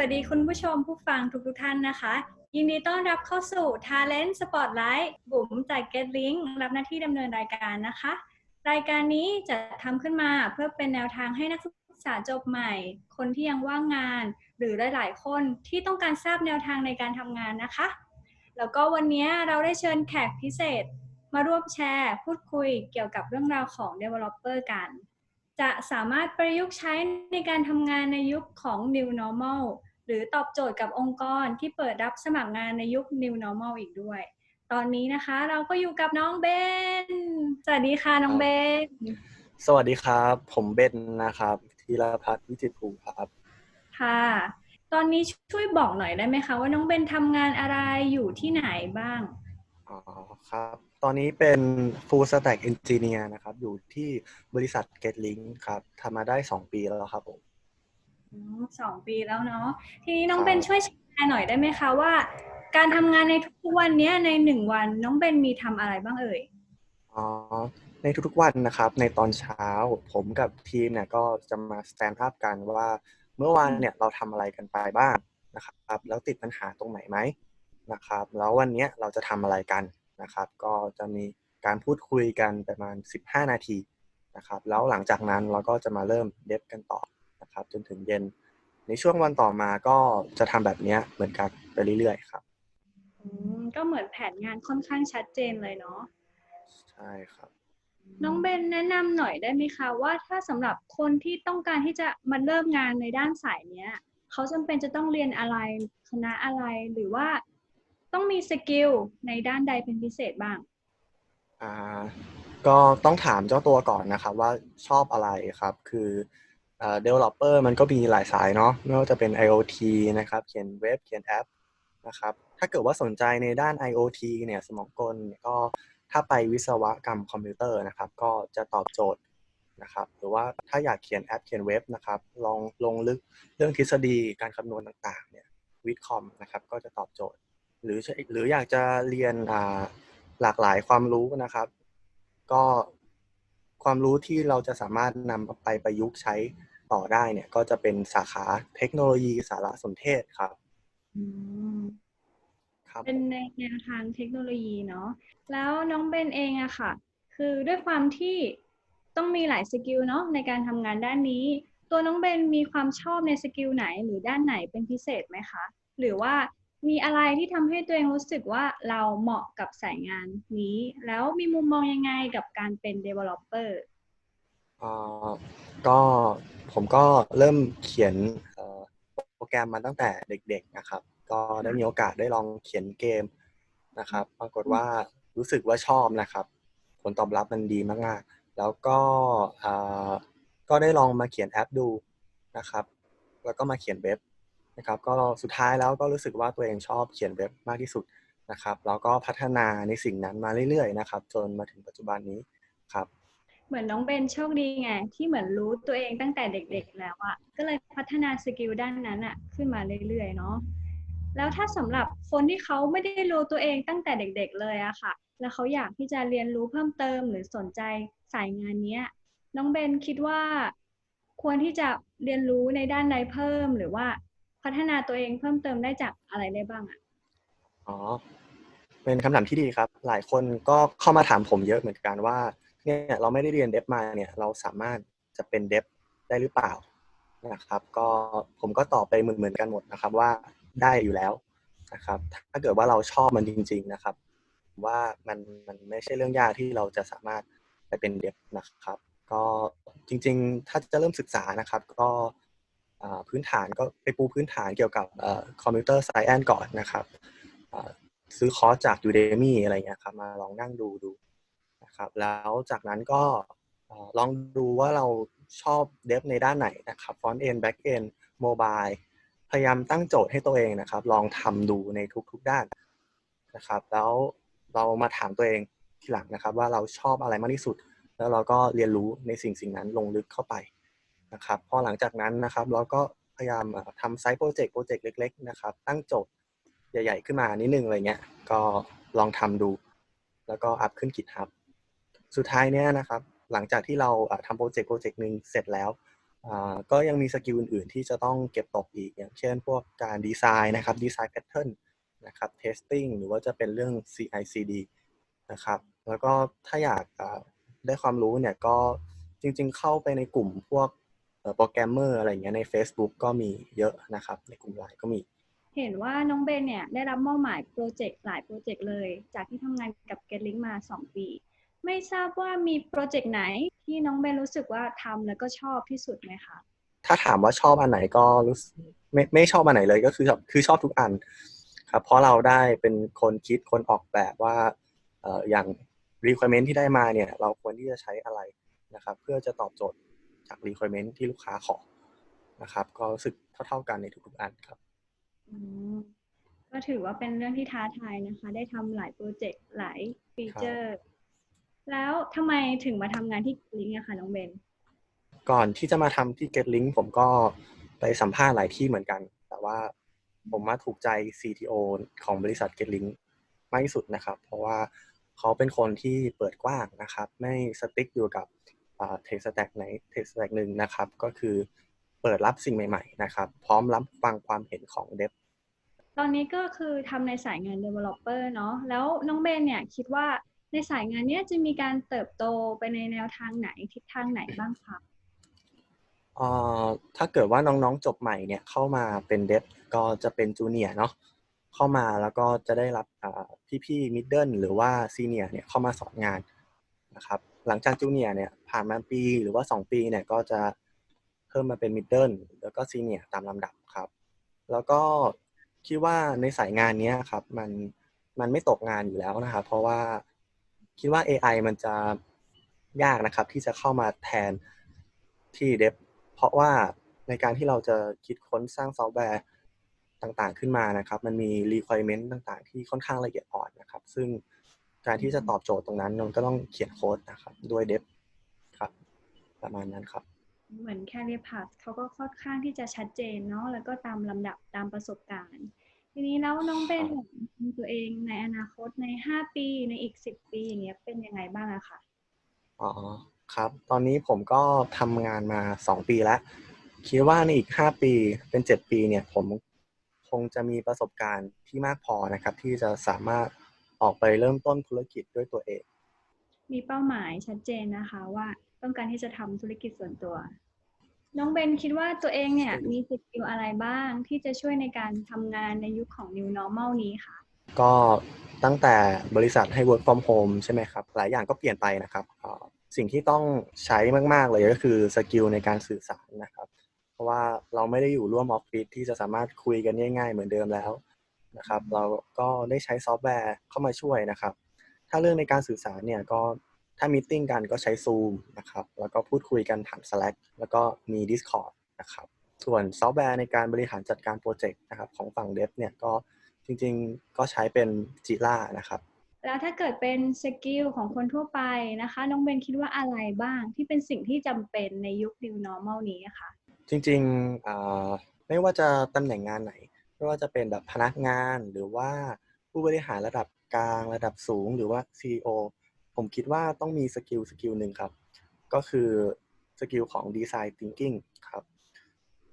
วัสดีคุณผู้ชมผู้ฟังทุกทุกท่านนะคะ ยินดีต้อนรับเข้าสู่ Talent Spotlight บุ๋มจาก Get Link รับหน้าที่ดำเนินรายการนะคะ รายการนี้จะทำขึ้นมาเพื่อเป็นแนวทางให้นักศึกษาจบใหม่ คนที่ยังว่างงาน หรือหลายๆคนที่ต้องการทราบแนวทางในการทำงานนะคะ แล้วก็วันนี้เราได้เชิญแขกพิเศษ มาร่วมแชร์ พูดคุยเกี่ยวกับเรื่องราวของ Developer กัน จะสามารถประยุกต์ใช้ในการทำงานในยุคของ New Normal หรือตอบโจทย์กับองค์กรที่เปิดรับสมัครงานในยุค New Normal อีกด้วย ตอนนี้นะคะเราก็อยู่กับน้องเบน สวัสดีค่ะน้องเบน สวัสดีครับ ผมเบนนะครับธีรพัฒน์วิจิตรภูมิครับ ค่ะ ตอนนี้ช่วยบอกหน่อยได้ไหมคะว่าน้องเบนทำงานอะไรอยู่ที่ไหนบ้าง อ๋อครับ ตอนนี้เป็น full stack engineer นะครับ อยู่ที่บริษัท GetLink ครับทำมาได้ 2 ปีแล้วครับผมอืม สองปีแล้วเนาะทีนี้น้องครับเบนช่วยแชร์หน่อยได้ไหมคะว่า การทำงานในทุกๆวันเนี้ยในหนึ่งวันน้องเบนมีทำอะไรบ้างเอ่ยอ๋อในทุกๆวันนะครับ ในตอนเช้าผมกับทีมเนี่ยก็จะมา stand up กันว่าเมื่อวานเนี่ยเราทำอะไรกันไปบ้างนะครับแล้วติดปัญหาตรงไหนไหมนะครับ แล้ววันเนี้ยเราจะทำอะไรกันนะครับ ก็จะมีการพูดคุยกันประมาณ 15 นาทีนะครับ แล้วหลังจากนั้นเราก็จะมาเริ่มเดฟกันต่อ นะครับจนถึงเย็น ในช่วงวันต่อมาก็จะทำแบบเนี้ยเหมือนกันไปเรื่อยๆครับอืมก็เหมือนแผนงานค่อนข้างชัดเจนเลยเนาะใช่ครับน้องเบนแนะนำหน่อยได้ไหมคะว่าถ้าสำหรับคนที่ต้องการที่จะมาเริ่มงานในด้านสายเนี้ยเขาจำเป็นจะต้องเรียนอะไรคณะอะไรหรือว่าต้องมีสกิลในด้านใดเป็นพิเศษบ้างอ่าก็ต้องถามเจ้าตัวก่อนนะครับว่าชอบอะไรครับ คือ เอ่อ developer มันก็มีหลายสายเนาะไม่ว่าจะเป็น IoT นะครับ เขียนเว็บเขียนแอปนะครับ ถ้าเกิดว่าสนใจในด้าน IoT เนี่ยสมองกลก็ถ้าไปวิศวกรรมคอมพิวเตอร์นะครับ ก็จะตอบโจทย์นะครับ หรือว่าถ้าอยากเขียนแอปเขียนเว็บนะครับ ลองลงลึกเรื่องทฤษฎีการคำนวณต่างๆเนี่ยวิดคอมนะครับก็จะตอบโจทย์ หรือหรืออยากจะเรียนหลากหลายความรู้นะครับ ก็ความรู้ที่เราจะสามารถนำไปประยุกต์ใช้ ต่อได้เนี่ยก็จะเป็นสาขาเทคโนโลยีสารสนเทศครับอืมครับเป็นในแนวทางเทคโนโลยีเนาะแล้วน้องเบนเองอะค่ะ คือด้วยความที่ต้องมีหลายสกิลเนาะในการทำงานด้านนี้ ตัวน้องเบนมีความชอบในสกิลไหนหรือด้านไหนเป็นพิเศษไหมคะ หรือว่ามีอะไรที่ทำให้ตัวเองรู้สึกว่าเราเหมาะกับสายงานนี้ แล้วมีมุมมองยังไงกับการเป็น developer อ่า ก็ผมก็เริ่มเขียนโปรแกรมมาตั้งแต่เด็ก ๆนะครับ ก็ได้มีโอกาสได้ลองเขียนเกมนะครับ ปรากฏว่ารู้สึกว่าชอบนะครับ ผลตอบรับมันดีมากๆ แล้วก็ก็ได้ลองมาเขียนแอปดูนะครับ แล้วก็มาเขียนเว็บนะครับ ก็สุดท้ายแล้วก็รู้สึกว่าตัวเองชอบเขียนเว็บมากที่สุดนะครับ แล้วก็พัฒนาในสิ่งนั้นมาเรื่อยๆนะครับ จนมาถึงปัจจุบันนี้ครับ เหมือนน้องเบนโชคดีไง ที่เหมือนรู้ตัวเองตั้งแต่เด็กๆแล้วอะก็เลยพัฒนาสกิลด้านนั้นอะขึ้นมาเรื่อยๆเนาะแล้วถ้าสำหรับคนที่เขาไม่ได้รู้ตัวเองตั้งแต่เด็ก ๆ เลยอะค่ะ แล้วเขาอยากที่จะเรียนรู้เพิ่มเติมหรือสนใจสายงานเนี้ย น้องเบนคิดว่า ควรที่จะเรียนรู้ในด้านใดเพิ่ม หรือว่าพัฒนาตัวเองเพิ่มเติมได้จากอะไรได้บ้างอะอ๋อ เป็นคำถามที่ดีครับ หลายคนก็เข้ามาถามผมเยอะเหมือนกันว่า เนี่ยเราไม่ได้เรียนเดฟมาเนี่ยเราสามารถจะเป็นเดฟได้หรือเปล่านะครับ ก็ผมก็ตอบไปเหมือนๆกันหมดนะครับว่าได้อยู่แล้วนะครับ ถ้าเกิดว่าเราชอบมันจริง ๆนะครับ ว่ามันมันไม่ใช่เรื่องยากที่เราจะสามารถไปเป็นเดฟนะครับ ก็จริง ๆ ถ้าจะเริ่มศึกษานะครับ ก็พื้นฐานก็ไปปูพื้นฐานเกี่ยวกับคอมพิวเตอร์ไซแอนก่อนนะครับซื้อคอร์สจาก Udemy อะไรเงี้ยครับมาลองนั่งดูดู นะครับ แล้วจากนั้นก็ลองดูว่าเราชอบเดฟในด้านไหนนะครับ front end back end mobile พยายามตั้งโจทย์ให้ตัวเองนะครับ ลองทำดูในทุกๆด้านนะครับ แล้วเรามาถามตัวเองทีหลังนะครับ ว่าเราชอบอะไรมากที่สุด แล้วเราก็เรียนรู้ในสิ่งสิ่งนั้นลงลึกเข้าไปนะครับพอหลังจากนั้นนะครับ เราก็พยายามทำไซต์โปรเจกต์โปรเจกต์เล็ก ๆ นะครับ ตั้งโจทย์ใหญ่ ๆ ขึ้นมานิดนึงอะไรเงี้ยก็ลองทำดู แล้วก็อัพขึ้น GitHub สุดท้ายเนี้ยนะครับ หลังจากที่เราทำโปรเจกต์โปรเจกต์หนึ่งเสร็จแล้วก็ยังมีสกิลอื่นๆ ที่จะต้องเก็บตกอีก อย่างเช่นพวกการดีไซน์นะครับดีไซน์แพทเทิร์นนะครับเทสติ้งหรือว่าจะเป็นเรื่อง CI/CD นะครับแล้วก็ถ้าอยากได้ความรู้เนี่ยก็จริงๆ เข้าไปในกลุ่มพวกโปรแกรมเมอร์อะไรเงี้ยใน Facebook ก็มีเยอะนะครับ ในกลุ่มไลน์ก็มี เห็นว่าน้องเบนเนี่ยได้รับมอบหมายโปรเจกต์หลายโปรเจกต์เลย จากที่ทำงานกับ GetLink มา 2 ปี ไม่ทราบว่ามีโปรเจกต์ไหนที่น้องเบนรู้สึกว่าทำแล้วก็ชอบที่สุดไหมคะ ถ้าถามว่าชอบอันไหนก็รู้สึกไม่ไม่ชอบอันไหนเลยก็คือชอบคือชอบทุกอันครับเพราะเราได้เป็นคนคิดคนออกแบบว่าเอ่ออย่าง requirement ที่ได้มาเนี่ยเราควรที่จะใช้อะไรนะครับ เพื่อจะตอบโจทย์จาก requirement ที่ลูกค้าขอนะครับ ก็รู้สึกเท่า ๆกันในทุกๆอันครับอืมก็ถือว่าเป็นเรื่องที่ท้าทายนะคะ ได้ทำหลายโปรเจกต์หลายฟีเจอร์ แล้วทำไมถึงมาทำงานที่ GetLink อะคะน้องเบน ก่อนที่จะมาทำที่ GetLink ผมก็ไปสัมภาษณ์หลายที่เหมือนกัน แต่ว่าผมมาถูกใจ CTO ของบริษัท GetLink มากที่สุดนะครับ เพราะว่าเขาเป็นคนที่เปิดกว้างนะครับ ไม่สติ๊กอยู่กับเทคสแต็กไหนเทคสแต็กหนึ่งนะครับ ก็คือเปิดรับสิ่งใหม่ ๆ นะครับ พร้อมรับฟังความเห็นของเดฟตอนนี้ก็คือทำในสายงาน developer เนาะแล้วน้องเบนเนี่ยคิดว่า ในสายงานนี้จะมีการเติบโตไปในแนวทางไหนทิศทางไหนบ้างคะเอ่อถ้าเกิดว่าน้องๆจบใหม่เนี่ยเข้ามาเป็นเดฟก็จะเป็นจูเนียเนาะเข้ามาแล้วก็จะได้รับพี่ๆมิดเดิลหรือว่าซีเนียเนี่ยเข้ามาสอนงานนะครับหลังจากจูเนียเนี่ยผ่านมาปีหรือว่า 2 ปีเนี่ยก็จะเพิ่มมาเป็นมิดเดิลแล้วก็ซีเนียตามลำดับครับ แล้วก็คิดว่าในสายงานนี้ครับมันมันไม่ตกงานอยู่แล้วนะครับ เพราะว่า คิดว่า AI มันจะยากนะครับ ที่จะเข้ามาแทนที่เดฟเพราะว่าในการที่เราจะคิดค้นสร้างซอฟต์แวร์ต่างๆขึ้นมานะครับ มันมี requirement ต่างๆ ที่ค่อนข้างละเอียดอ่อนนะครับ ซึ่งการที่จะตอบโจทย์ตรงนั้นมันก็ต้องเขียนโค้ดนะครับ ด้วยเดฟครับ ประมาณนั้นครับ เหมือน career path เขาก็ค่อนข้างที่จะชัดเจนเนาะแล้วก็ตามลำดับตามประสบการณ์ ทีนี้แล้วน้องเบนเนี่ยมอง ตัวเองในอนาคตใน5ปีในอีก10ปีอย่างเงี้ยเป็นยังไงบ้างอะคะอ๋อครับ ตอนนี้ผมก็ทำงานมา2ปีแล้ว คิดว่าในอีก5ปีเป็น7ปีเนี่ยผมคงจะมีประสบการณ์ที่มากพอนะครับ ที่จะสามารถออกไปเริ่มต้นธุรกิจด้วยตัวเอง มีเป้าหมายชัดเจนนะคะว่าต้องการที่จะทำธุรกิจส่วนตัว น้องเบนคิดว่าตัวเองเนี่ยมีสกิลอะไรบ้างที่จะช่วยในการทำงานในยุคของ New Normal นี้ค่ะ ก็ตั้งแต่บริษัทให้ work from home ใช่ไหมครับ หลายอย่างก็เปลี่ยนไปนะครับ สิ่งที่ต้องใช้มาก ๆ เลยก็คือสกิลในการสื่อสารนะครับ เพราะว่าเราไม่ได้อยู่ร่วมออฟฟิศที่จะสามารถคุยกันง่าย ๆ เหมือนเดิมแล้วนะครับ เราก็ได้ใช้ซอฟต์แวร์เข้ามาช่วยนะครับ ถ้าเรื่องในการสื่อสารเนี่ยก็ถ้ามีติ้งกันก็ใช้ Zoom นะครับ แล้วก็พูดคุยกันผ่าน Slack แล้วก็มี Discord นะครับ ส่วนซอฟต์แวร์ในการบริหารจัดการโปรเจกต์นะครับของฝั่งเดฟเนี่ยก็ จริงๆก็ใช้เป็น Jira นะครับแล้วถ้าเกิดเป็นสกิลของคนทั่วไปนะคะ น้องเบนคิดว่าอะไรบ้างที่เป็นสิ่งที่จำเป็นในยุค New Normal นี้อะคะจริงๆอ่าไม่ว่าจะตำแหน่งงานไหน ไม่ว่าจะเป็นแบบพนักงานหรือว่าผู้บริหารระดับกลางระดับสูงหรือว่า CEO ผมคิดว่าต้องมีสกิลสกิลหนึ่งครับ ก็คือสกิลของ Design Thinking ครับ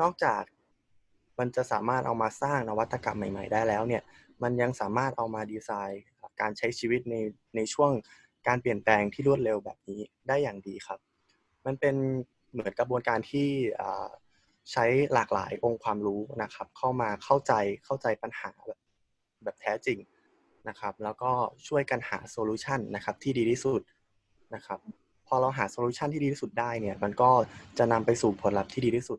นอกจาก มันจะสามารถเอามาสร้างนวัตกรรมใหม่ ๆ ได้แล้วเนี่ยมันยังสามารถเอามาดีไซน์การใช้ชีวิตในในช่วงการเปลี่ยนแปลงที่รวดเร็วแบบนี้ได้อย่างดีครับ มันเป็นเหมือนกระบวนการที่ใช้หลากหลายองค์ความรู้นะครับ เข้ามาเข้าใจเข้าใจปัญหาแบบแบบแท้จริงนะครับ แล้วก็ช่วยกันหาโซลูชันนะครับที่ดีที่สุดนะครับ พอเราหาโซลูชันที่ดีที่สุดได้เนี่ย มันก็จะนำไปสู่ผลลัพธ์ที่ดีที่สุด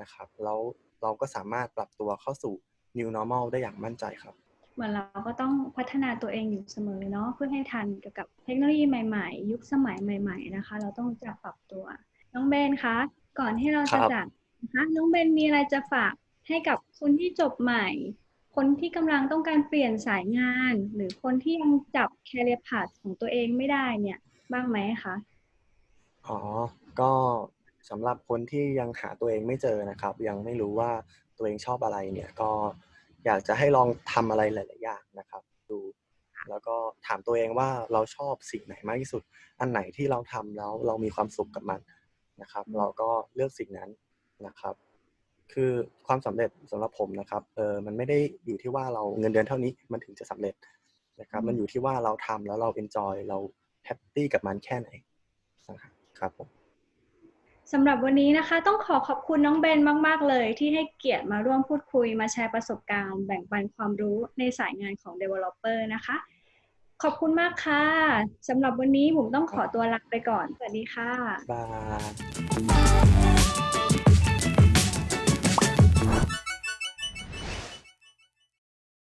นะครับแล้วเราก็สามารถปรับตัวเข้าสู่ new normal ได้อย่างมั่นใจครับ เหมือนเราก็ต้องพัฒนาตัวเองอยู่เสมอเนาะเพื่อให้ทันเกี่ยวกับเทคโนโลยีใหม่ๆ ยุคสมัยใหม่ ๆ นะคะ เราต้องรู้จักปรับตัว น้องเบนคะ ก่อนที่เราจะครับจากนะคะน้องเบนมีอะไรจะฝากให้กับคนที่จบใหม่ คนที่กำลังต้องการเปลี่ยนสายงาน หรือคนที่ยังจับ career path ของตัวเองไม่ได้เนี่ย บ้างไหมคะอ๋อ ก็ สำหรับคนที่ยังหาตัวเองไม่เจอนะครับ ยังไม่รู้ว่าตัวเองชอบอะไรเนี่ยก็อยากจะให้ลองทำอะไรหลาย ๆ อย่างนะครับ ดูแล้วก็ถามตัวเองว่าเราชอบสิ่งไหนมากที่สุด อันไหนที่เราทำแล้วเรามีความสุขกับมันนะครับ เราก็เลือกสิ่งนั้นนะครับ คือความสำเร็จสำหรับผมนะครับเออมันไม่ได้อยู่ที่ว่าเราเงินเดือนเท่านี้มันถึงจะสำเร็จนะครับ มันอยู่ที่ว่าเราทำแล้วเราเอนจอยเราแฮปปี้กับมันแค่ไหนนะครับครับผม สำหรับวันนี้นะคะ ต้องขอขอบคุณน้องเบนมาก ๆ เลย ที่ให้เกียรติมาร่วมพูดคุยมาแชร์ประสบการณ์ แบ่งปันความรู้ในสายงานของ Developer นะคะ ขอบคุณมากค่ะสำหรับวันนี้ผมต้องขอตัวลาไปก่อน สวัสดีค่ะ บาย